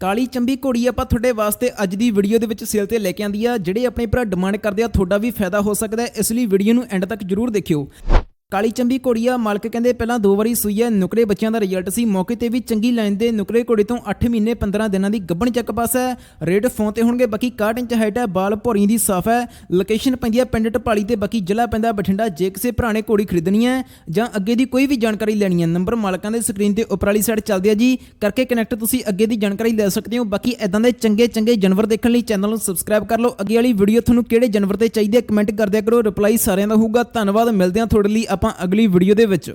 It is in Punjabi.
ਕਾਲੀ ਚੰਬੀ ਘੋੜੀ ਆਪਾਂ ਤੁਹਾਡੇ ਵਾਸਤੇ ਅੱਜ ਦੀ ਵੀਡੀਓ ਦੇ ਵਿੱਚ ਸੇਲ ਤੇ ਲੈ ਕੇ ਆਂਦੀ ਆ। ਜਿਹੜੇ ਆਪਣੇ ਭਰਾ ਡਿਮਾਂਡ ਕਰਦੇ ਆ, ਤੁਹਾਡਾ ਵੀ ਫਾਇਦਾ ਹੋ ਸਕਦਾ ਇਸ ਲਈ ਵੀਡੀਓ ਨੂੰ ਐਂਡ ਤੱਕ ਜਰੂਰ ਦੇਖਿਓ। ਕਾਲੀ ਚੰਬੀ ਘੋੜੀ ਆ ਮਾਲਕ ਕਹਿੰਦੇ ਪਹਿਲਾਂ ਦੋ ਵਾਰੀ ਸੂਈ ਹੈ। ਨੁਕਰੇ ਬੱਚਿਆਂ ਦਾ ਰਿਜ਼ਲਟ ਸੀ। ਮੌਕੇ ਤੇ ਵੀ ਚੰਗੀ ਲਾਈਨ ਦੇ ਨੁਕਰੇ ਘੋੜੇ ਤੋਂ 8 ਮਹੀਨੇ 15 ਦਿਨਾਂ ਦੀ ਗੱਭਣ ਚੱਕ ਪਾਸ ਹੈ। ਰੇਟ ਫੋਨ ਤੇ ਹੋਣਗੇ, ਬਾਕੀ 61 ਇੰਚ ਹਾਈਟ ਹੈ, ਬਾਲ ਭੌਰੀ ਦੀ ਸਾਫ਼ ਹੈ। ਲੋਕੇਸ਼ਨ ਪੈਂਦੀ ਹੈ ਪਿੰਡ ਢਪਾਲੀ ਤੇ, ਬਾਕੀ ਜ਼ਿਲ੍ਹਾ ਪੈਂਦਾ ਬਠਿੰਡਾ। ਜੇ ਕਿਸੇ ਪੁਰਾਣੇ ਘੋੜੀ ਖਰੀਦਣੀ ਹੈ ਜਾਂ ਅੱਗੇ ਦੀ ਕੋਈ ਵੀ ਜਾਣਕਾਰੀ ਲੈਣੀ ਹੈ ਨੰਬਰ ਮਾਲਕਾਂ ਦੇ ਸਕਰੀਨ ਤੇ ਉੱਪਰ ਵਾਲੀ ਸਾਈਡ ਚੱਲਦੇ ਆ ਜੀ। ਕਰਕੇ ਕਨੈਕਟ ਤੁਸੀਂ ਅੱਗੇ ਦੀ ਜਾਣਕਾਰੀ ਲੈ ਸਕਦੇ ਹੋ। ਬਾਕੀ ਐਦਾਂ ਦੇ ਚੰਗੇ ਚੰਗੇ ਜਾਨਵਰ ਦੇਖਣ ਲਈ ਚੈਨਲ ਨੂੰ ਸਬਸਕ੍ਰਾਈਬ ਕਰ ਲਓ। ਅੱਗੇ ਵਾਲੀ ਵੀਡੀਓ ਤੁਹਾਨੂੰ ਕਿਹੜੇ ਜਾਨਵਰ ਤੇ ਚਾਹੀਦੇ ਹੈ ਕਮੈਂਟ ਕਰਦਿਆ ਕਰੋ। ਰਿਪਲਾਈ ਸਾਰਿਆਂ ਦਾ ਹੋਊਗਾ। ਧੰਨਵਾਦ, ਮਿਲਦੇ ਹਾਂ ਤੁਹਾਡੇ ਲਈ ਆਪਾਂ ਅਗਲੀ ਵੀਡੀਓ ਦੇ ਵਿੱਚ